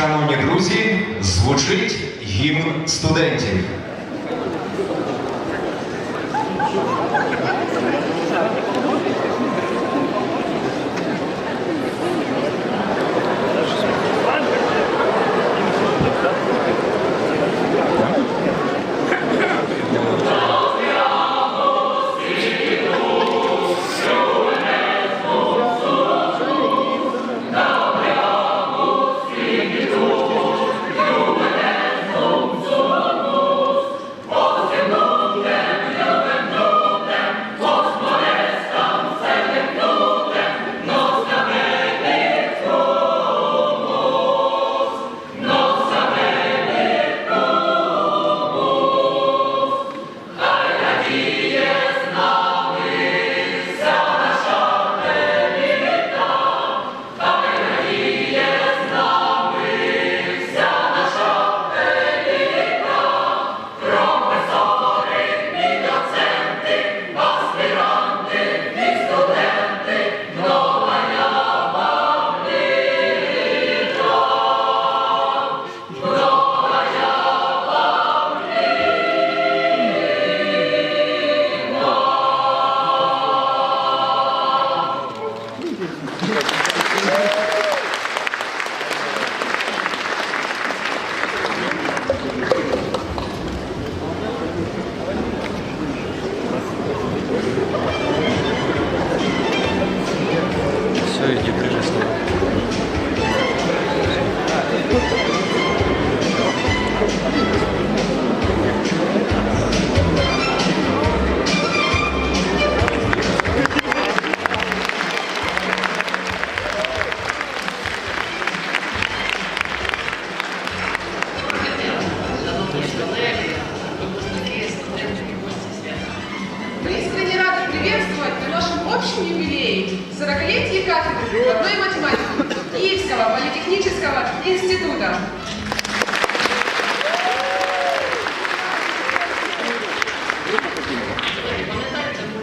Шановні друзі, звучить гімн студентів.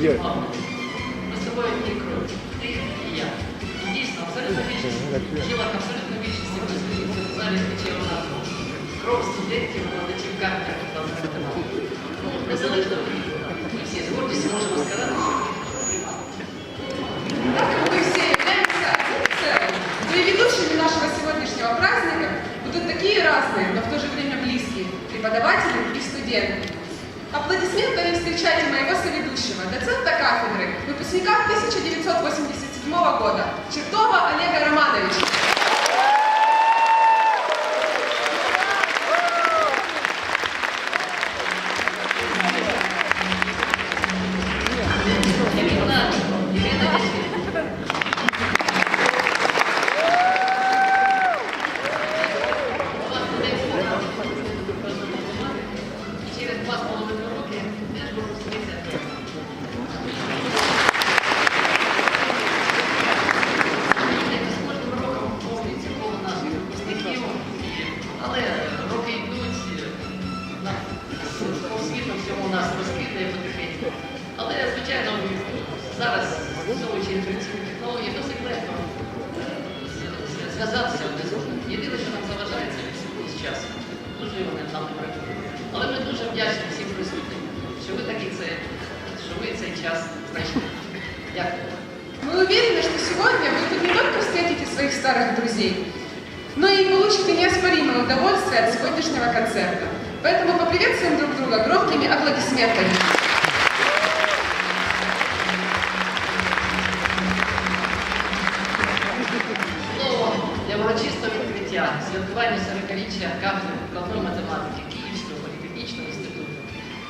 пам'ятаєте, ми мами? Ми з тобою одні крові. Ти і я. І дійсно, абсолютно більшість, тіла абсолютно більшості присутніх в залі звичайно нас. Кров студентів, викладачів кафедри прикладної математики. Ну, Незалежно від ми всі з гордістю можемо сказати, що Так как мы все являемся целым, то и ведущими нашего сегодняшнего праздника будут такие разные, но в то же время близкие преподаватели и студенты. Аплодисментами встречайте моего соведущего, доцента кафедры, выпускника 1987 года, Чертова Олега Романовича. що ви цей час знайшли. Дякую. Мы уверены, что сегодня вы тут не только встретите своих старых друзей, но и получите неоспоримое удовольствие от сегодняшнего концерта. Поэтому поприветствуем друг друга громкими аплодисментами. Слово для урочистого відкриття святкування 40-річчя кафедри прикладної математики Київського політехнічного інституту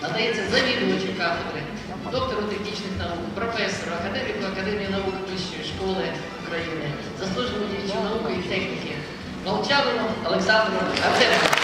надається завідувачу кафедри, доктору технічних наук, професору, академіку Академії наук Вищої школи України, заслуженому діячу науки і техніки Молчанину Олександру Артемовичу.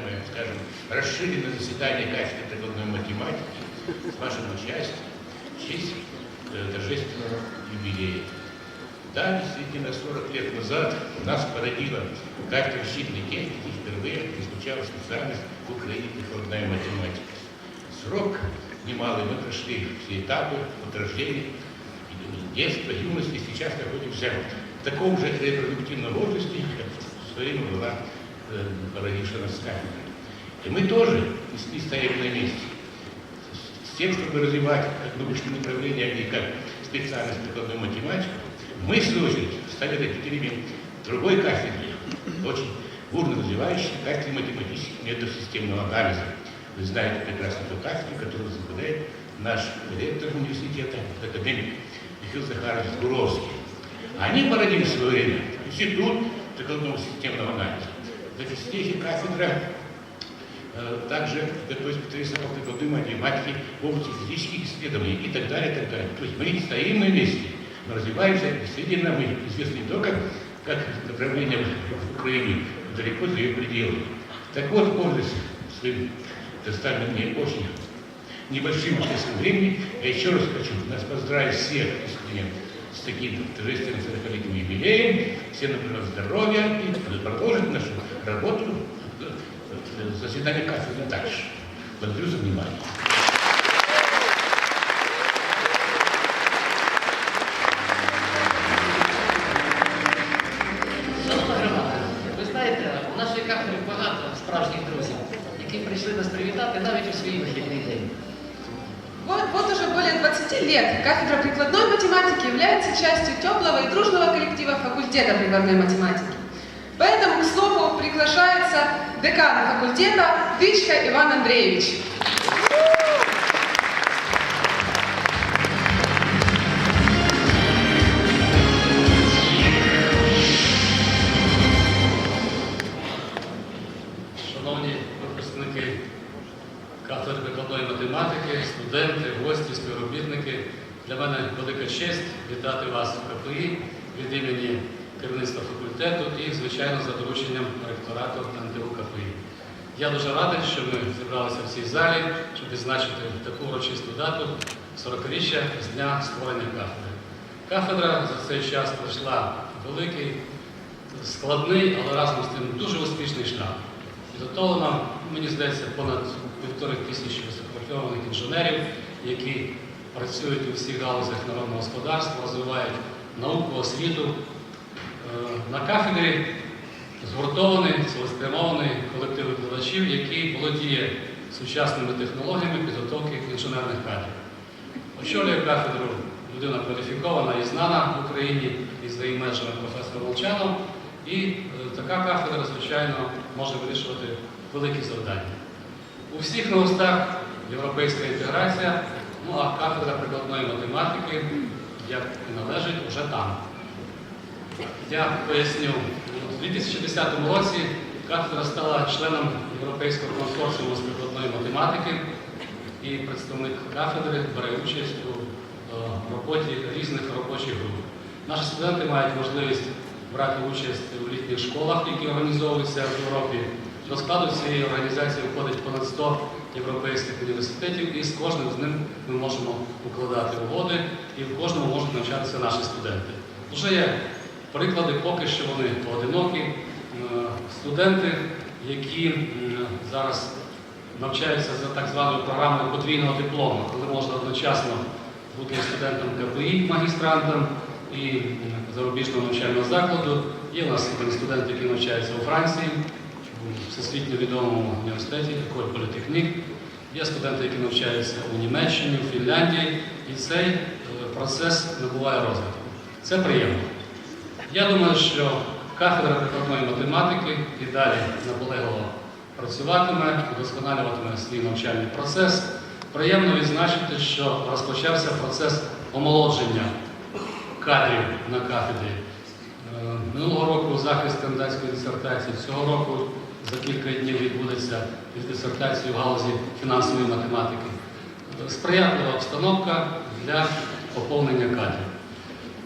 Называемое, скажем, расширенное заседание кафедры прикладной математики с вашим участием в честь э, торжественного юбилея. Да, действительно, 40 лет назад у нас породила кафедра щитной техники, впервые изучала специальность в Украине прикладная математика. Срок немалый, мы прошли все этапы от рождения, детства, юности, сейчас находимся в таком же репродуктивном возрасте, как в свое время была э, нас кафедра. И мы тоже не стоим на месте. С тем, чтобы развивать как научное направление и как специальность прикладной математики, мы, в свою очередь, стали родителями другой кафедры, очень бурно развивающей кафедры математических методов системного анализа. Вы знаете прекрасно ту кафедру, которую возглавляет наш ректор университета, академик Михаил Захарович Гуровский. Они породили в свое время институт прикладного системного анализа. Значит, здесь и кафедра э, также готовит специалистов по прикладной математике в области физических исследований и так далее, и так далее. То есть мы стоим на месте, мы развиваемся, действительно мы известны не только как направление в Украине, далеко за ее пределами. Так вот, пользуясь своим доставленным мне очень небольшим участием времени, я еще раз хочу нас поздравить всех студентов с таким торжественным 40-летним юбилеем, всем нам здоровья и продолжить нашу работу э, заседание кафедры дальше. Благодарю за внимание. Шановна громада, ви знаєте, у нашої кафедри багато справжніх друзів, які прийшли нас привітати навіть у свій вихідний день. Вот, вот уже более 20 лет кафедра прикладной математики является частью теплого и дружного коллектива факультета прикладной математики. Поэтому, к слову, приглашается декан факультета Дычко Иван Андреевич. Шановні випускники кафедри прикладної математики, студенти, гості, співробітники, для мене велика честь вітати вас в КПІ від імені керівництва факультету і, звичайно, за дорученням ректорату НТУ КПІ. Я дуже радий, що ми зібралися в цій залі, щоб відзначити таку урочисту дату 40-річчя з дня створення кафедри. Кафедра за цей час пройшла великий, складний, але разом з тим дуже успішний шлях. Підготовлено, мені здається, понад півтори тисячі високопрофільованих інженерів, які працюють у всіх галузях народного господарства, розвивають науку, освіту. На кафедрі згуртований, цілеспрямований колектив викладачів, який володіє сучасними технологіями підготовки інженерних кадрів. Очолює кафедру людина кваліфікована і знана в Україні і за її межами професор Молчанов. І е, така кафедра, звичайно, може вирішувати великі завдання. У всіх на устах європейська інтеграція, ну а кафедра прикладної математики, як і належить, вже там. Я поясню, у 2010 році кафедра стала членом Європейського консорціуму з прикладної математики, і представник кафедри бере участь у е, роботі різних робочих груп. Наші студенти мають можливість брати участь у літніх школах, які організовуються в Європі. До складу цієї організації входить понад 100 європейських університетів, і з кожним з ним ми можемо укладати угоди, і в кожному можуть навчатися наші студенти. Вже є приклади, поки що вони поодинокі. Е, Студенти, які зараз навчаються за так званою програмою подвійного диплому, коли можна одночасно бути студентом КПІ, магістрантом і зарубіжного навчального закладу. Є у нас студенти, які навчаються у Франції, у всесвітньо відомому університеті, Еколь Політехнік. Є студенти, які навчаються у Німеччині, у Фінляндії, і цей е, процес набуває розвитку. Це приємно. Я думаю, що кафедра прикладної математики і далі наполегливо працюватиме, удосконалюватиме свій навчальний процес. Приємно відзначити, що розпочався процес омолодження кадрів на кафедрі. Е, Минулого року захист кандидатської дисертації, цього року за кілька днів відбудеться дисертація в галузі фінансової математики. Е, Сприятлива обстановка для поповнення кадрів.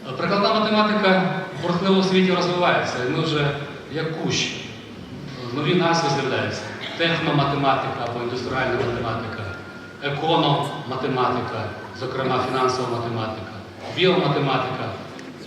Е, Прикладна математика бурхливо у світі розвивається, і ми вже як кущ, нові назви з'являються. техноматематика або індустріальна математика, економатематика, зокрема фінансова математика, біоматематика.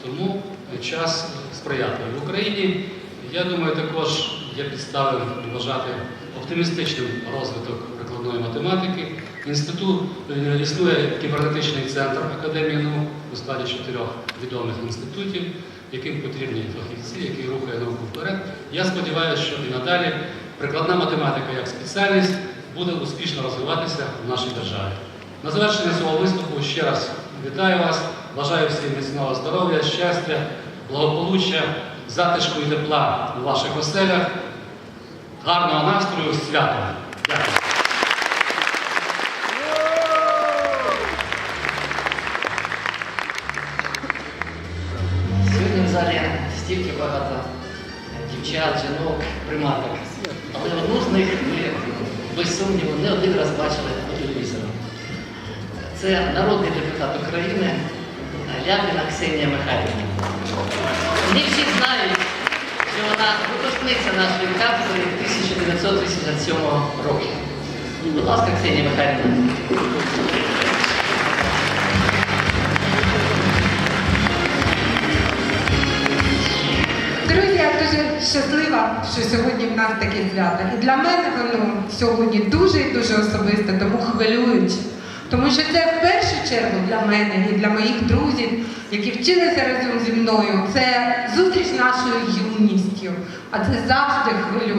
Тому час сприятливий. В Україні, я думаю, також є підстави вважати оптимістичним розвиток прикладної математики. Інститут е, існує кібернетичний центр Академії наук у складі чотирьох відомих інститутів, яким потрібні фахівці, які рухає науку вперед. Я сподіваюся, що і надалі прикладна математика як спеціальність буде успішно розвиватися в нашій державі. На завершення цього виступу ще раз вітаю вас, бажаю всім міцного здоров'я, щастя, благополуччя, затишку і тепла у ваших оселях, гарного настрою, свята. Дякую. Приматок. Але одну з них ми, без сумніву, не один раз бачили по телевізору. Це народний депутат України Ляпіна Ксенія Михайлівна. Не всі знають, що вона випускниця нашої кафедри 1987 року. Будь ласка, Ксенія Михайлівна. Щаслива, що сьогодні в нас таке свято. І для мене воно сьогодні дуже і дуже особисте, тому хвилююче. Тому що це в першу чергу для мене і для моїх друзів, які вчилися разом зі мною. Це зустріч нашою юністю, а це завжди хвилює.